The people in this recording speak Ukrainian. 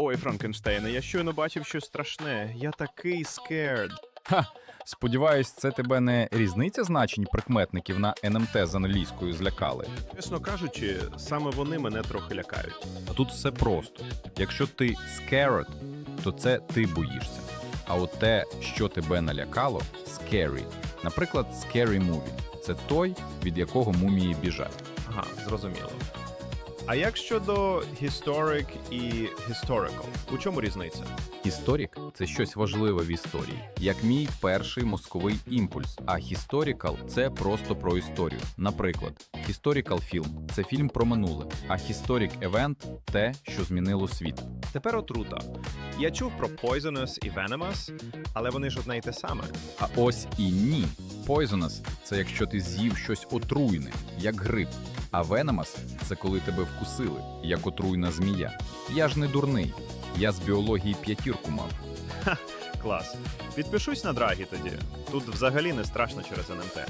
Ой, Франкенштейне, я щойно бачив щось страшне. Я такий scared. Ха, сподіваюсь, це тебе не різниця значень прикметників на НМТ з англійською злякали. Чесно кажучи, саме вони мене трохи лякають. А тут все просто. Якщо ти scared, то це ти боїшся. А от те, що тебе налякало, scary. Наприклад, scary movie – це той, від якого мумії біжать. Ага, зрозуміло. А як щодо historic і historical? У чому різниця? Історик це щось важливе в історії, як мій перший мозковий імпульс. А historical – це просто про історію. Наприклад, historical фільм це фільм про минуле, а historic event – те, що змінило світ. Тепер отрута. Я чув про poisonous і venomous, але вони ж одне й те саме. А ось і ні. Poisonous – це якщо ти з'їв щось отруйне, як гриб. А venomous – це коли тебе вкусили, як отруйна змія. Я ж не дурний. Я з біології п'ятірку мав. Клас. Підпишусь на драгі тоді. Тут взагалі не страшно через НМТ.